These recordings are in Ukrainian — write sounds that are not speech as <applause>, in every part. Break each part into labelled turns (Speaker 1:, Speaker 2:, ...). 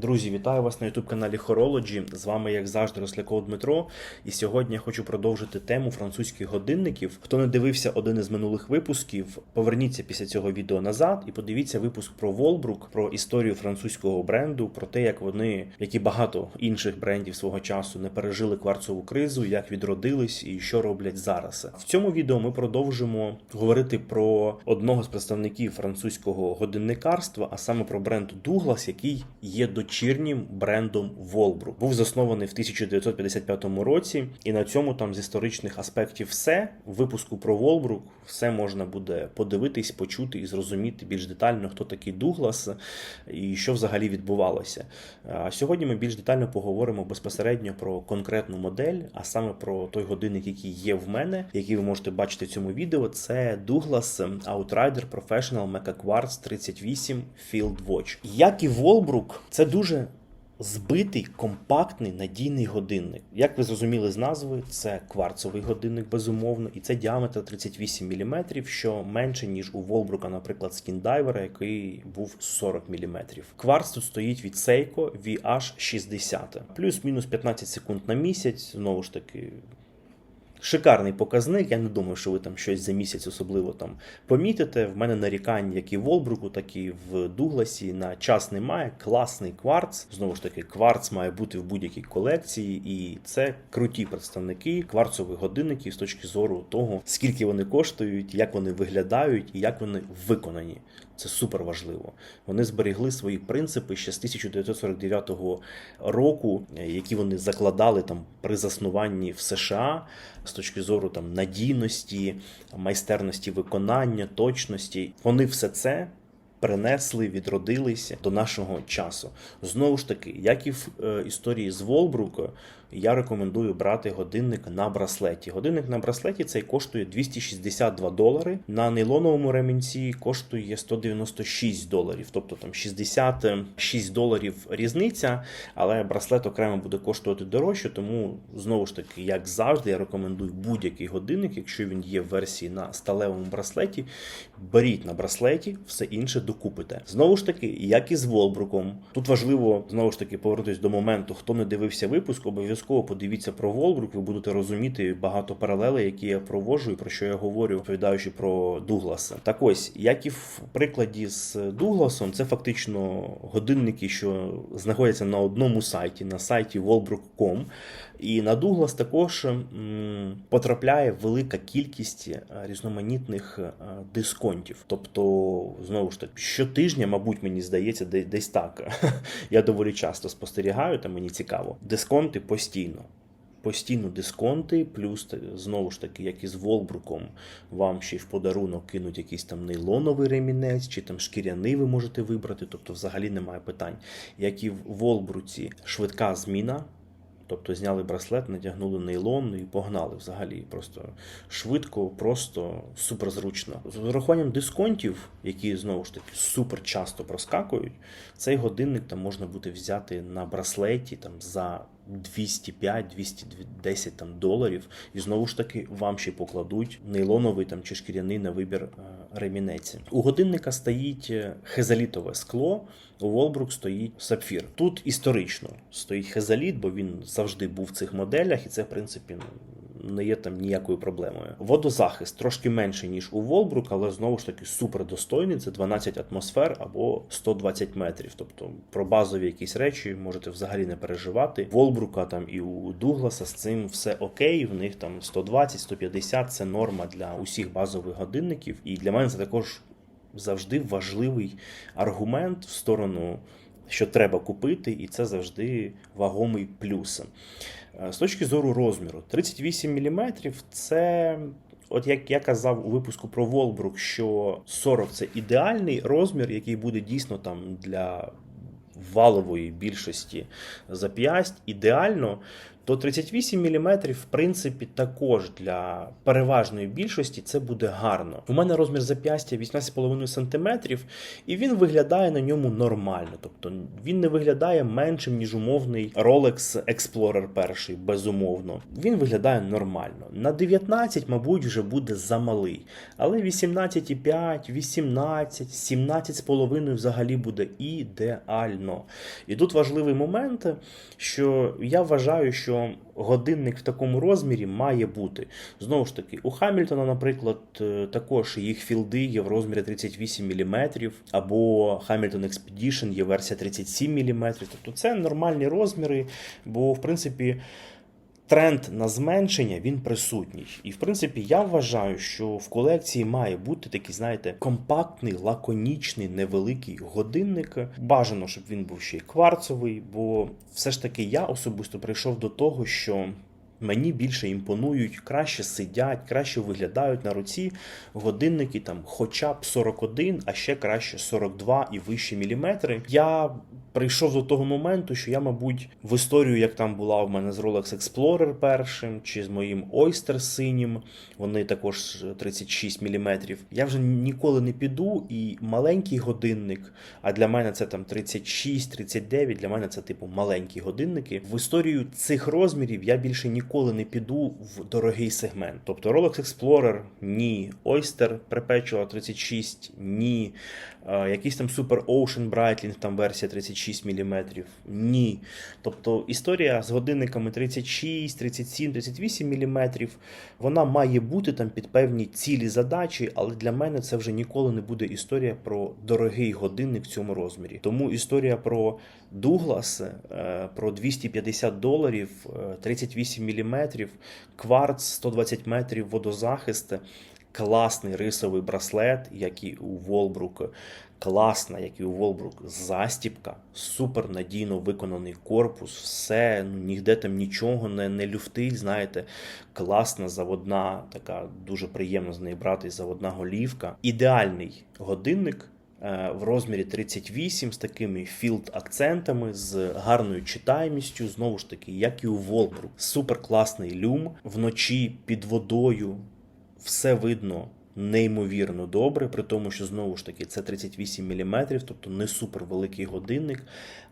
Speaker 1: Друзі, вітаю вас на youtube каналі Horology. З вами, як завжди, Росляков Дмитро. І сьогодні я хочу продовжити тему французьких годинників. Хто не дивився один із минулих випусків, поверніться після цього відео назад і подивіться випуск про Волбрук, про історію французького бренду, про те, як вони, як і багато інших брендів свого часу, не пережили кварцову кризу, як відродились і що роблять зараз. В цьому відео ми продовжимо говорити про одного з представників французького годинникарства, а саме про бренд Douglas, який є дочірнім брендом Волбрук. Був заснований в 1955 році, і на цьому там з історичних аспектів все. В випуску про Волбрук все можна буде подивитись, почути і зрозуміти більш детально, хто такий Дуглас і що взагалі відбувалося. А сьогодні ми більш детально поговоримо безпосередньо про конкретну модель, а саме про той годинник, який є в мене, який ви можете бачити в цьому відео. Це Douglas Outrider Professional Mecha Quartz 38 Field Watch. Як і Волбрук, це дуже збитий, компактний, надійний годинник. Як ви зрозуміли з назви, це кварцовий годинник, безумовно, і це діаметр 38 мм, що менше, ніж у Волбрука, наприклад, скіндайвера, який був 40 мм. Кварц тут стоїть від Seiko VH60. Плюс-мінус 15 секунд на місяць, знову ж таки. Шикарний показник. Я не думаю, що ви там щось за місяць особливо там помітите. В мене нарікань, як і в Волбруку, так і в Дугласі на час немає. Класний кварц. Знову ж таки, кварц має бути в будь-якій колекції, і це круті представники кварцових годинників з точки зору того, скільки вони коштують, як вони виглядають і як вони виконані. Це супер важливо. Вони зберегли свої принципи ще з 1949 року, які вони закладали там при заснуванні в США з точки зору там надійності, майстерності виконання, точності. Вони все це. Принесли, відродилися до нашого часу. Знову ж таки, як і в е, історії з Волбрука, я рекомендую брати годинник на браслеті. Годинник на браслеті цей коштує 262 долари. На нейлоновому ремінці коштує 196 доларів, тобто там 66 доларів різниця, але браслет окремо буде коштувати дорожче, тому знову ж таки, як завжди, я рекомендую будь-який годинник, якщо він є в версії на сталевому браслеті, беріть на браслеті, все інше докупите. Знову ж таки, як і з Волбруком. Тут важливо знову ж таки повернутися до моменту, хто не дивився випуск, обов'язково подивіться про Волбрук, ви будете розуміти багато паралелей, які я проводжу і про що я говорю, розповідаючи про Дугласа. Так ось, як і в прикладі з Дугласом, це фактично годинники, що знаходяться на одному сайті, на сайті Volbrook.com. І на Дуглас також потрапляє велика кількість е, різноманітних е, дисконтів. Тобто, знову ж таки, щотижня, мабуть, мені здається, десь так. <laughs> Я доволі часто спостерігаю, та мені цікаво. Дисконти постійно. Постійно дисконти, плюс знову ж таки, як і з Волбруком, вам ще й в подарунок кинуть якийсь там нейлоновий ремінець, чи там шкіряний ви можете вибрати, тобто взагалі немає питань. Як і в Волбруці, швидка зміна. Тобто зняли браслет, натягнули нейлон і погнали взагалі. Просто швидко, просто суперзручно. З урахуванням дисконтів, які знову ж таки супер часто проскакують, цей годинник там можна буде взяти на браслеті там за 205-210 там доларів, і знову ж таки вам ще покладуть нейлоновий там чи шкіряний на вибір е, ремінець. У годинника стоїть е, хезалітове скло. У Волбрук стоїть сапфір. Тут історично стоїть хезаліт, бо він завжди був в цих моделях, і це, в принципі, не є там ніякою проблемою. Водозахист трошки менший, ніж у Волбрук, але знову ж таки супер достойний. Це 12 атмосфер або 120 метрів. Тобто про базові якісь речі можете взагалі не переживати. Волбрука там і у Дугласа з цим все окей. В них там 120-150 це норма для усіх базових годинників. І для мене це також завжди важливий аргумент в сторону, що треба купити, і це завжди вагомий плюс. Е, З точки зору розміру, 38 мм це. От як я казав у випуску про Волбрук, що 40 це ідеальний розмір, який буде дійсно там для валової більшості зап'ясть ідеально, то 38 мм, в принципі, також для переважної більшості це буде гарно. У мене розмір зап'ястя 18,5 см, і він виглядає на ньому нормально. Тобто він не виглядає меншим, ніж умовний Rolex Explorer перший, безумовно. Він виглядає нормально. На 19, мабуть, вже буде замалий. Але 18,5, 18, 17,5 взагалі буде ідеально. І тут важливий момент, що я вважаю, що годинник в такому розмірі має бути. Знову ж таки, у Хамільтона, наприклад, е, також їх філди є в розмірі 38 мм, або Hamilton Expedition є версія 37 мм. Тобто це нормальні розміри, бо в принципі. Тренд на зменшення він присутній. І в принципі, я вважаю, що в колекції має бути такий, знаєте, компактний, лаконічний, невеликий годинник. Бажано, щоб він був ще й кварцовий, бо все ж таки я особисто прийшов до того, що мені більше імпонують, краще сидять, краще виглядають на руці годинники, там, хоча б 41, а ще краще 42 і вищі міліметри. Я прийшов до того моменту, що я, мабуть, в історію, як там була в мене з Rolex Explorer першим, чи з моїм Oyster синім, вони також 36 мм. Я вже ніколи не піду, і маленький годинник, а для мене це там 36-39, для мене це типу маленькі годинники. В історію цих розмірів я більше ніколи не піду в дорогий сегмент. Тобто Rolex Explorer ні, Oyster Perpetual 36 ні. Е, Якийсь там Super Ocean Breitling, там версія 36 мм. Ні. Тобто історія з годинниками 36, 37, 38 мм, вона має бути там під певні цілі задачі, але для мене це вже ніколи не буде історія про дорогий годинник в цьому розмірі. Тому історія про Douglas, е, про 250 доларів, е, 38 мм, кварц 120 метрів водозахист. Класний рисовий браслет, як і у Волбрук. Класна, як і у Волбрук, застіпка, супер надійно виконаний корпус, все, ну ніде там нічого не, не люфтить. Знаєте, класна заводна, така дуже приємно з неї брати заводна голівка. Ідеальний годинник. Е, В розмірі 38 з такими філд-акцентами, з гарною читаємістю, знову ж таки, як і у Волбру. Супер класний люм вночі під водою все видно неймовірно добре, при тому, що знову ж таки це 38 мм, тобто не супер великий годинник,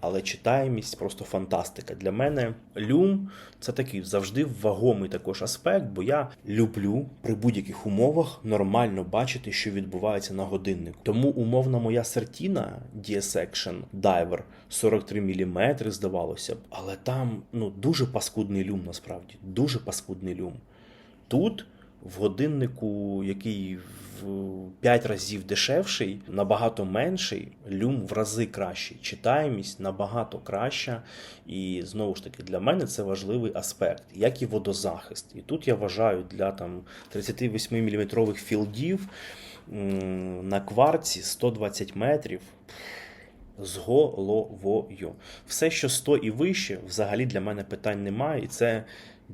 Speaker 1: але читаємість просто фантастика. Для мене люм це такий завжди вагомий також аспект, бо я люблю при будь-яких умовах нормально бачити, що відбувається на годиннику. Тому умовна моя сертіна DS Action Diver 43 мм, здавалося б, але там ну дуже паскудний люм насправді, дуже паскудний люм. Тут в годиннику, який в 5 разів дешевший, набагато менший, люм в рази кращий, читаємість набагато краща. І знову ж таки, для мене це важливий аспект, як і водозахист. І тут я вважаю для там 38 мм філдів на кварці 120 метрів. З головою. Все, що 100 і вище, взагалі для мене питань немає. І це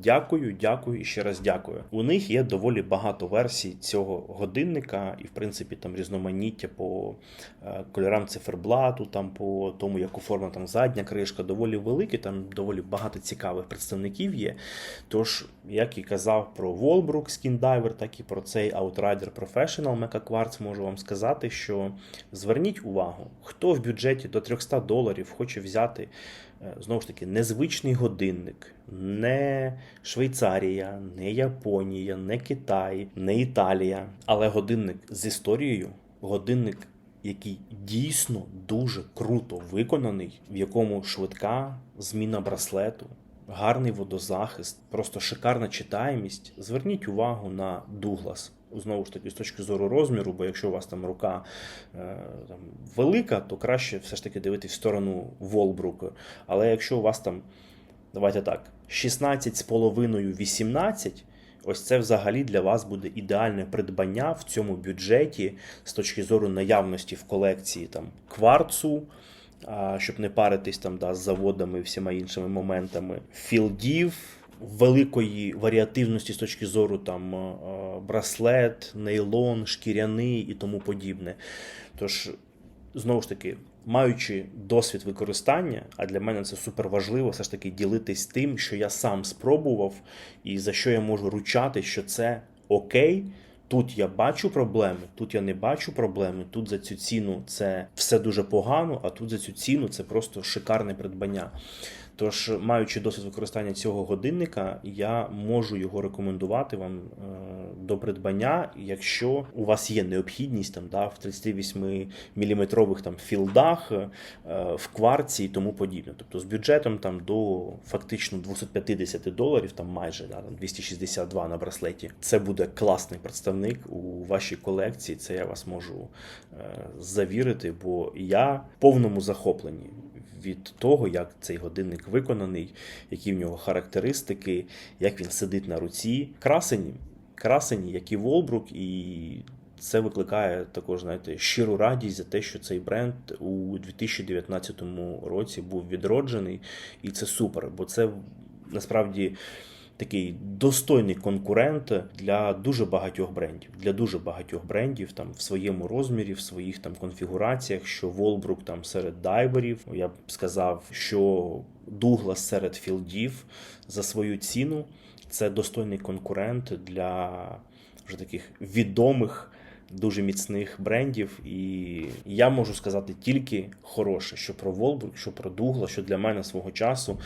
Speaker 1: дякую, дякую і ще раз дякую. У них є доволі багато версій цього годинника, і, в принципі, там різноманіття по е, кольорам циферблату, там по тому, як оформлена там задня кришка, доволі великі, там доволі багато цікавих представників є. Тож, як і казав про Volbrook Skin Diver, так і про цей Outrider Professional Mecha Quartz, можу вам сказати, що зверніть увагу, хто в бюджеті до 300 доларів хоче взяти знову ж таки незвичний годинник, не Швейцарія, не Японія, не Китай, не Італія, але годинник з історією, годинник. Який дійсно дуже круто виконаний, в якому швидка зміна браслету, гарний водозахист, просто шикарна читаємість. Зверніть увагу на Дуглас. Знову ж таки, з точки зору розміру, бо якщо у вас там рука е, там, велика, то краще все ж таки дивитись в сторону Волбрук. Але якщо у вас там, давайте так, 16,5-18, ось це взагалі для вас буде ідеальне придбання в цьому бюджеті з точки зору наявності в колекції там кварцу, щоб не паритись там да, з заводами і всіма іншими моментами, філдів, великої варіативності з точки зору там е, браслет, нейлон, шкіряний і тому подібне. Тож, знову ж таки, маючи досвід використання, а для мене це супер важливо, все ж таки ділитись тим, що я сам спробував, і за що я можу ручати, що це окей. Тут я бачу проблеми, тут я не бачу проблеми. Тут за цю ціну це все дуже погано, а тут за цю ціну це просто шикарне придбання. Тож, маючи досвід використання цього годинника, я можу його рекомендувати вам е, до придбання, якщо у вас є необхідність там, да, в 38 міліметрових там філдах, е, в кварці і тому подібне. Тобто з бюджетом там до фактично 250 доларів, там майже да, там 262 на браслеті. Це буде класний представник у вашій колекції. Це я вас можу е, завірити, бо я в повному захопленні від того, як цей годинник виконаний, які в нього характеристики, як він сидить на руці. Красені, красені, як і Волбрук, і це викликає також, знаєте, щиру радість за те, що цей бренд у 2019 році був відроджений, і це супер, бо це насправді. Такий достойний конкурент для дуже багатьох брендів. Для дуже багатьох брендів там в своєму розмірі, в своїх там конфігураціях, що Волбрук там серед дайверів. Я б сказав, що Дуглас серед філдів за свою ціну. Це достойний конкурент для вже таких відомих. Дуже міцних брендів, і я можу сказати тільки хороше, що про Волбрук, що про Дугла, що для мене свого часу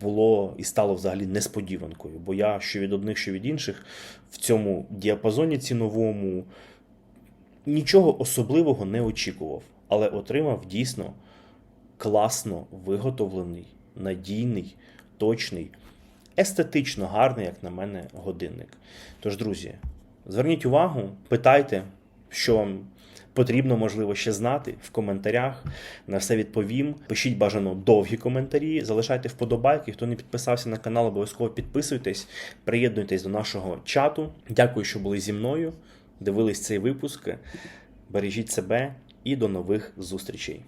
Speaker 1: було і стало взагалі несподіванкою. Бо я що від одних, що від інших в цьому діапазоні ціновому нічого особливого не очікував, але отримав дійсно класно виготовлений, надійний, точний, естетично гарний, як на мене, годинник. Тож, друзі, зверніть увагу, питайте, що вам потрібно, можливо, ще знати в коментарях. На все відповім. Пишіть бажано довгі коментарі, залишайте вподобайки. Хто не підписався на канал, обов'язково підписуйтесь, приєднуйтесь до нашого чату. Дякую, що були зі мною. Дивились цей випуск. Бережіть себе і до нових зустрічей.